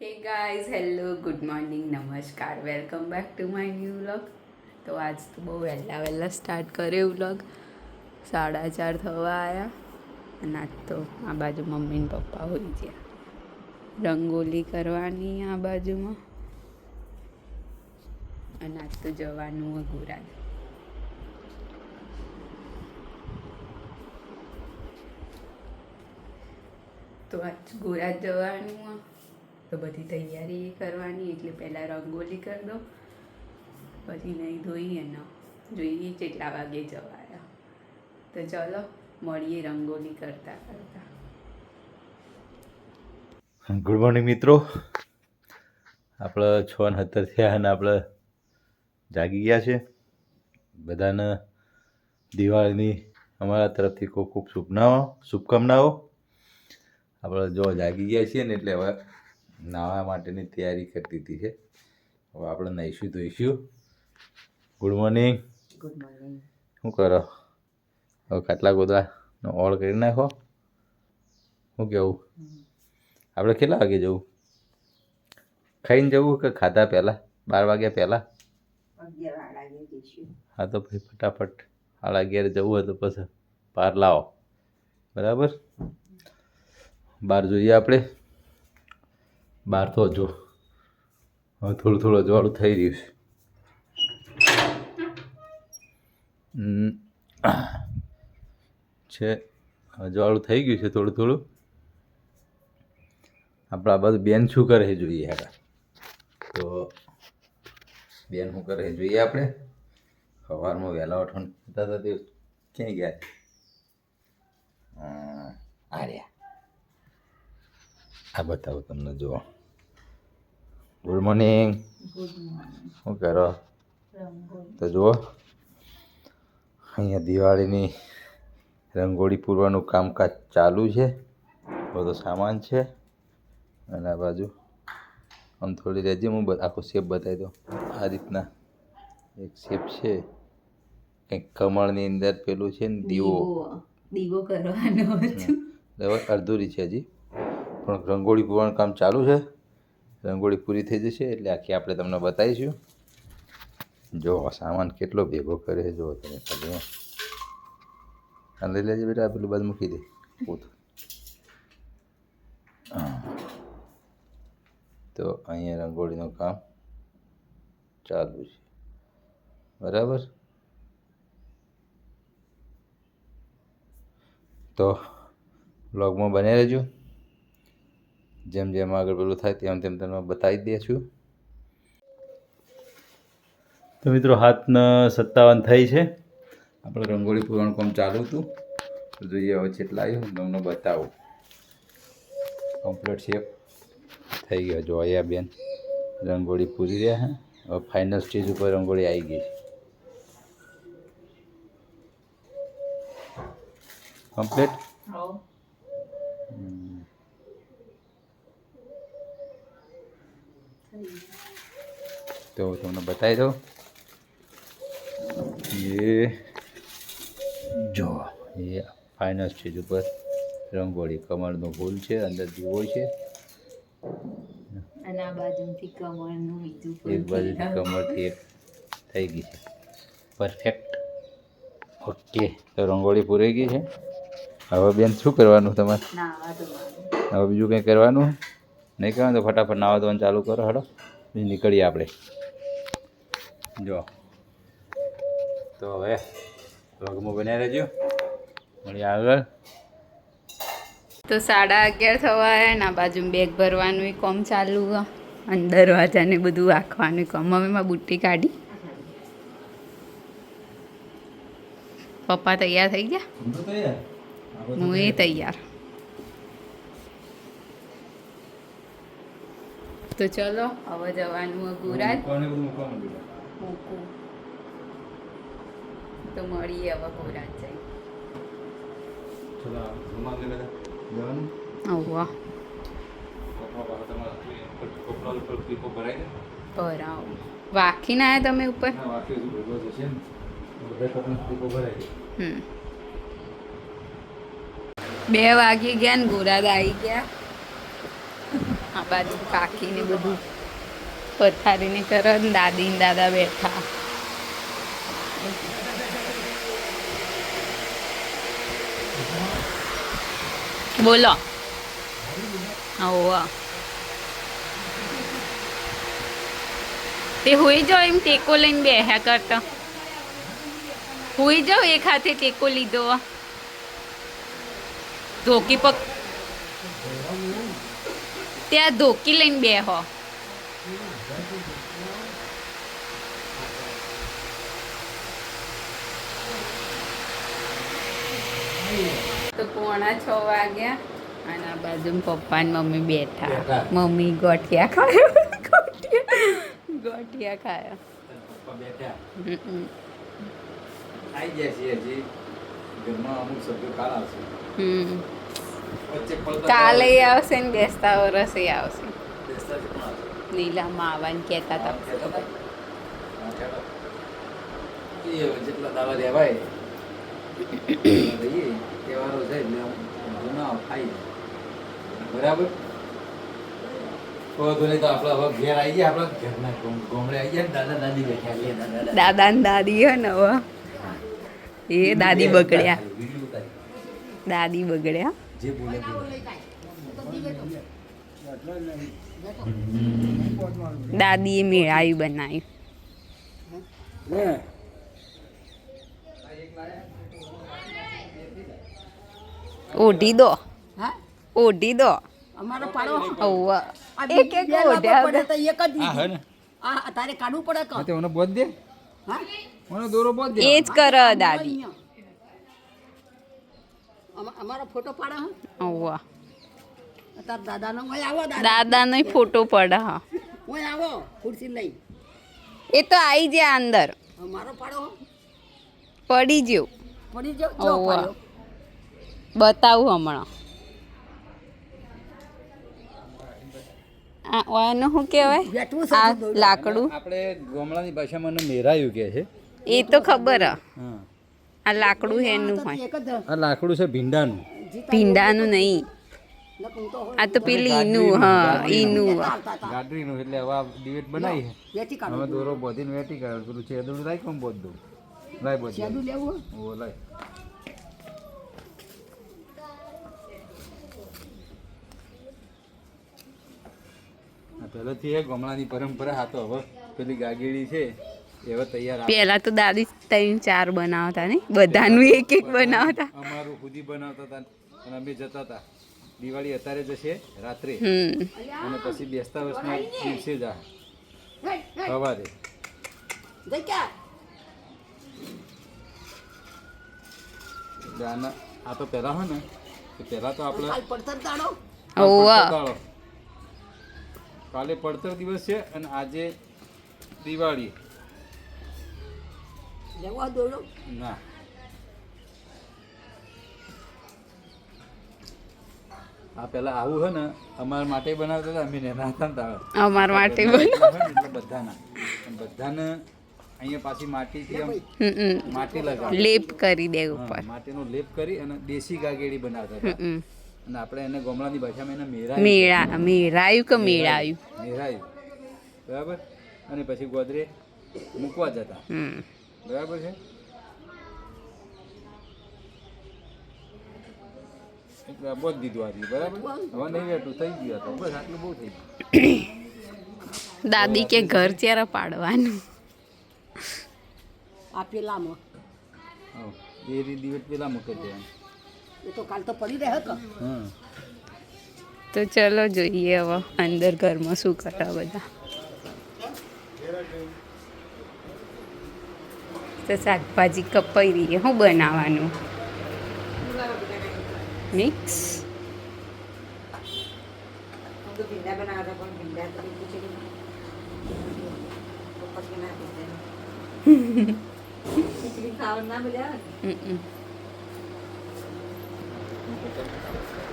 Hey guys hello good morning નમસ્કાર welcome back to my new vlog તો આજ તો બહુ વહેલા વહેલા સ્ટાર્ટ કર્યો વ્લોગ સાડા ચાર થવા આવ્યા અને આજ તો આ બાજુ મમ્મી ને પપ્પા હોઈ ગયા. રંગોલી કરવાની આ બાજુમાં. અને આજ તો જવાનું અઘુરાજ તો આજ ગોરાજ જવાનું તો બધી તૈયારી કરવાની, એટલે પહેલાં રંગોલી કરી દો પછી નહીં ધોઈએ એનો જોઈએ કેટલા વાગે જવાયા. તો ચલો, મળીએ રંગોલી કરતા કરતા. ગુડ મોર્નિંગ મિત્રો. આપણે છ ને સત્તર થયા અને આપણે જાગી ગયા છે. બધાને દિવાળીની અમારા તરફથી ખૂબ ખૂબ શુભનાઓ શુભકામનાઓ. આપણે જો જાગી ગયા છીએ ને એટલે હવે નાહવા માટેની તૈયારી કરતી હતી છે. હવે આપણે નાહીશું ધોઈશું. ગુડ મોર્નિંગ ગુડ મોર્નિંગ શું કરો? હવે કાટલા ગોદડાનો ઓળ કરી નાખો. શું કેવું? આપણે કેટલા વાગે જવું? ખાઈને જવું કે ખાધા પહેલાં? બાર વાગ્યા પહેલાં? હા તો ભાઈ ફટાફટ સાડા અગિયારે જવું હોય તો પછી બહાર લાવો. બરાબર? બહાર જોઈએ આપણે. બહાર તો જો. હવે થોડું થોડું અજવાળું થઈ રહ્યું છે. છે. અજવાળું થઈ ગયું છે થોડું થોડું. આપણે આ બધું બેન શું કરે જોઈએ હવે તો બેન શું કરે જોઈએ આપણે? સવારમાં વહેલા ઉઠવાનું થતા હતા તે ક્યાંય ગયા? અમ, આ બતાવો તમને જુઓ. ગુડ મોર્નિંગ શું કરો? તો જુઓ. અહીંયા દિવાળીની રંગોળી પૂરવાનું કામકાજ ચાલુ છે. બધો સામાન છે. અને આ બાજુ આમ થોડી રહેજે હું આખો શેપ બતાવી દઉં. આ રીતના એક શેપ છે. કંઈક કમળની અંદર પેલું છે ને દીવો. દીવો. કરવાનો અડધુરી છે હજી. પણ રંગોળી પૂરવાનું કામ ચાલુ છે. રંગોળી પૂરી થઈ જશે એટલે આખી આપણે તમને બતાવીશું. જો સામાન કેટલો ભેગો કરે જો તમે ખાલી હો. લઈ લેજે બેટા પેલું બાદ મૂકી દે. પોતું. તો અહીંયા રંગોળીનું કામ ચાલુ છે. બરાબર? તો બ્લોગમાં બને રહેજો. જેમ જેમ આગળ પેલું થાય તેમ તેમ તમને બતાવી દઈશું તો મિત્રો હાથના સત્તાવન થઈ છે. આપણે રંગોળી પૂરણ કામ ચાલુ હતું. તો જોઈએ હવે જેટલા આવ્યું તમને બતાવું. કમ્પ્લીટ શેપ થઈ ગયો. જો અહીંયા બેન રંગોળી પૂરી રહ્યા હે. હવે ફાઇનલ સ્ટેજ ઉપર રંગોળી આવી ગઈ છે. કમ્પ્લીટ તો તમને બતાવી દઉં. એ જો એ ફાઇનલ સ્ટેજ ઉપર રંગોળી કમળનું ફૂલ છે અંદર દીવો છે. અને આ બાજુથી કમળનું બીજું એક બાજુથી કમળથી એક થઈ ગઈ છે. પરફેક્ટ ઓકે તો રંગોળી પૂરાઈ ગઈ છે. હવે બેન શું કરવાનું તમારે? હવે બીજું કંઈ કરવાનું? નહીં કહેવાય તો ફટાફટ નાવા ધોવાનું ચાલુ કરો હડો નીકળીએ આપણે. જો. તો હવે વ્લોગમાં બન્યા રહેજો મળી આગળ. તો સાડા અગિયાર થવા આવ્યા ને આ બાજુ બેગ ભરવાનું કોમ ચાલુ હે. અને દરવાજાને બધું રાખવાનું કોમ. મમ્મીમાં બુટ્ટી કાઢી. પપ્પા તૈયાર થઈ ગયા? હું એ તૈયાર. તો ચલો હવે જવાનું મૂકું. તો મળીએ હવે ગુરાજ જઈ. ભરાવ. વાખીને આવ્યા તમે ઉપર? બે વાગી ગયા ને ગોરાદ આવી ગયા. બાજુ કાકીને બધું પથારીને કરે ને દાદી ને દાદા બેઠા. બોલો. હોવા તે હોઈ જાઓ એમ ટેકો લઈને બેહ્યા કરતા. હોઈ જાઓ એક હાથે ટેકો લીધો. ધોકી પક ત્યાં ધોકી લઈને બેહો. તો પોણા છ વાગ્યા અને આ બાજુ પપ્પા ને મમ્મી બેઠા. મમ્મી ગોઠિયા ખાયો. ગોઠિયા. ગોઠિયા ખાયા. બેઠા. છીએ હજી. ઘરમાં અમુક સભ્યો કાલ આવશે. હમ. કાલે આવશે ને બેસતા વરસે આવશે. નીલામાં આવવાનું કહેતા હતા જેટલા દાવા લેવાય તહેવારો છે બરાબર? દાદા ને દાદી હે ને એ દાદી બગડ્યા. દાદી બગડ્યા. જે બોલે બોલે. દાદીએ મેળાયું બનાવ્યું ઓઢી દો. હા? ઓઢી દો. અમારો પાડો. ઓવ એક એક ઓઢ્યા પડે તો એક જ દીધી. આ તારે કાઢવું પડે કે? હા તે ઓને બોધ દે. હા? ઓને દોરો બોધ દે. એ જ કર દાદી. અમારો ફોટો પાડે હા? ઓવ. તાર દાદાનો ઓય આવો દાદાનો ફોટો પડે હા. ઓય આવો ખુરશી લઈ. એ તો આવી જાય અંદર. અમારો પાડો પડી જેવું પડી જો. બતાવું હમણાં. આ ઓનું શું કહેવાય? આ લાકડું. આપણે ગામડાની ભાષામાં એને મેરાયું કે છે. એ તો ખબર હ. હા. આ લાકડું એનું હોય. આ લાકડું છે ભીંડાનું. ભીંડાનું નહીં. હું. આ તો પેલી ઈનું હા ઈનું. ગાડરીનું એટલે હવે આ ડિબેટ બનાવી છે. હવે દોરો બોધીને વેટી કાઢો. પેલું છેદડું લાય કોમ બોધ. દઉં લાય બોધ. શેદું લેવું ઓ લાય. આ પહેલેથી એ ગમલાની પરંપરા હા તો હવે. પેલી ગાગેડી છે. પેલા તો દાદી ત્રણ ચાર બનાવતા નહીં બધાનું એક એક બનાવતા. અમારું ખુદી બનાવતા હતા અને અમે જતા હતા. દિવાળી અત્યારે જશે રાત્રે. અને પછી બેસતા વર્ષના દિવસે જ સવારે. આ તો પહેલા હોય ને પેલા તો આપણે. કાલે પડતર દિવસ છે અને આજે દિવાળી. લેવા દોડો ના આ પેલા આવું હે ને અમારા માટે બનાવતા હતા અમે નાના હતા ને અમાર માટે બધાના બધાને અહીંયા પાછી માટીથી આમ હમ માટી લગાવી લેપ કરી દે ઉપર માટીનો લેપ કરી અને દેશી ગાગેડી બનાવતા હતા અને આપણે એને ગોમડાની ભાષામાં એને મેરા મેળા મેળાયું કે મેળાયું મેરાયું બરાબર અને પછી ગોદરે મૂકવા જતા હમ બરાબર છે? એટલે આ બોધ દીધું આજે બરાબર? હવે નહીં વેઠું થઈ ગયું તો. બસ આટલું બહુ થઈ ગયું. દાદી કે ઘર ત્યારે પાડવાનું. આ પેલામાં. એ રી દિવસ પેલા મૂકી દેવાનું. એ તો કાલ તો પડી રહે કે તો ચલો જોઈએ હવે અંદર ઘરમાં શું કરે બધા. તો શાકભાજી કપાઈ રહી. છે. શું બનાવવાનું? મિક્સ?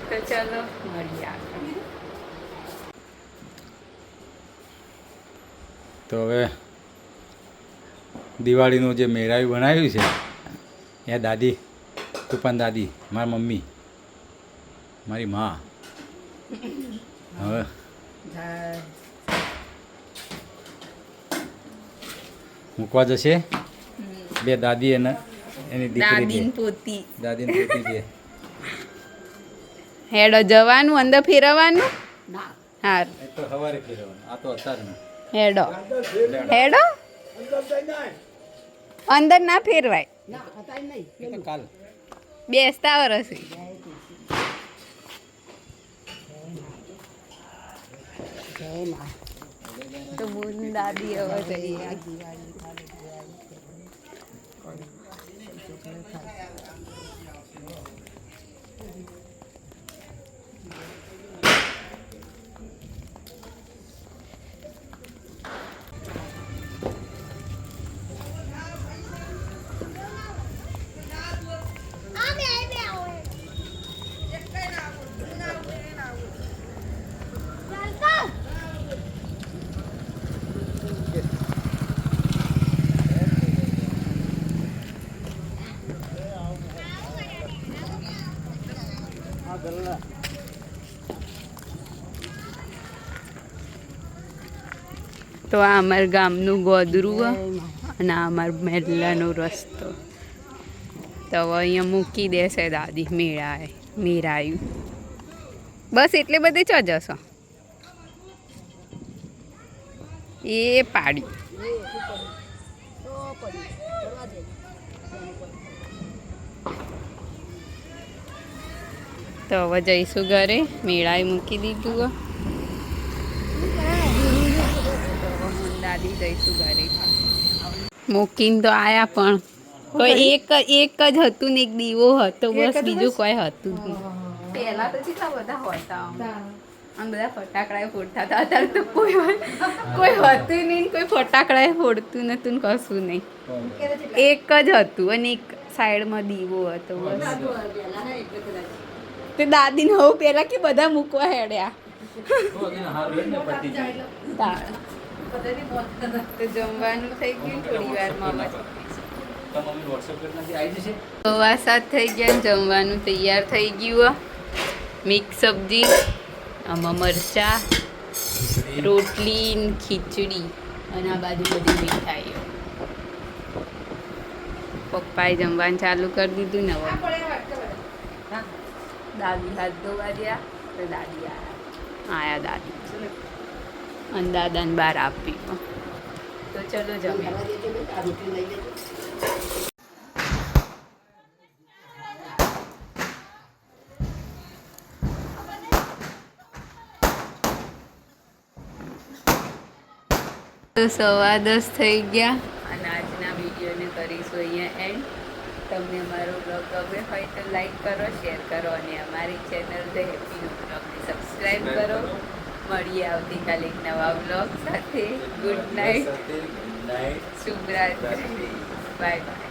તો ચલો મળીએ આગળ તો હવે દિવાળીનું જે મેરાયું બનાવ્યું છે એ દાદી તુપન દાદી મારી મમ્મી મારી મા. હવે મૂકવા જશે? બે દાદી એને એની દીકરી દાદીન પોતી. દાદી પોતી છે હેડો જવાનું અંદર ફેરવવાનું? હાર. એ તો સવારે ફેરવવાનું આ તો અત્યારે હેડો. હેડો. અંદર ના ફેરવાય. બેસતા વર્ષ તો દાદી હવે તો આ અમારા ગામનું ગોદરું અને આ અમારા મહેલાનો રસ્તો. તો અહીંયા મૂકી દેશે દાદી મેળાએ મેળાયું બસ એટલે બધે ચ જશો? એ પડી. તો હવે જઈશું ઘરે. મેળાએ મૂકી દીધું હે દાદી જઈશું ઘરે. મૂકીને તો આયા પણ. કોઈ એક એક જ હતું ને એક દીવો હતો બસ બીજું કોઈ હતું નહીં. પહેલા તો કેટલા બધા હોતા આમ. બધા ફટાકડા ફોડતા હતા. અત્યારે તો કોઈ કોઈ હતું નહીં કોઈ ફટાકડા ફોડતું નતું ને કશું નહીં. એક જ હતું અને એક સાઈડમાં દીવો હતો બસ. તે દાદીને હું પેલા કે બધા મૂકવા હેડ્યા. તો જમવાનું થઈ ગયું થોડી વારમાં સવા સાત થઈ ગયા જમવાનું તૈયાર થઈ ગયું મિક્સ સબ્જી આમાં મરચા રોટલી ખીચડી અને આ બાજુ બધી મીઠાઈઓ. પપ્પાએ જમવાનું ચાલુ કરી દીધું ને દાદી હાથ ધોવા ગયા તો દાદી આયા. આયા દાદી. અને દાદાને બહાર આપી. તો ચલો લેજો તો સવા દસ થઈ ગયા. અને આજના વિડીયોને કરીશું અહીંયા એન્ડ તમને અમારો બ્લોગ ગમે હોય તો લાઈક કરો શેર કરો અને અમારી ચેનલ ધ હેપી બ્લોગને સબસ્ક્રાઈબ કરો. મળીએ આવતીકાલે એક નવા બ્લોગ સાથે. ગુડ નાઇટ શુભ રાત્રિ બાય બાય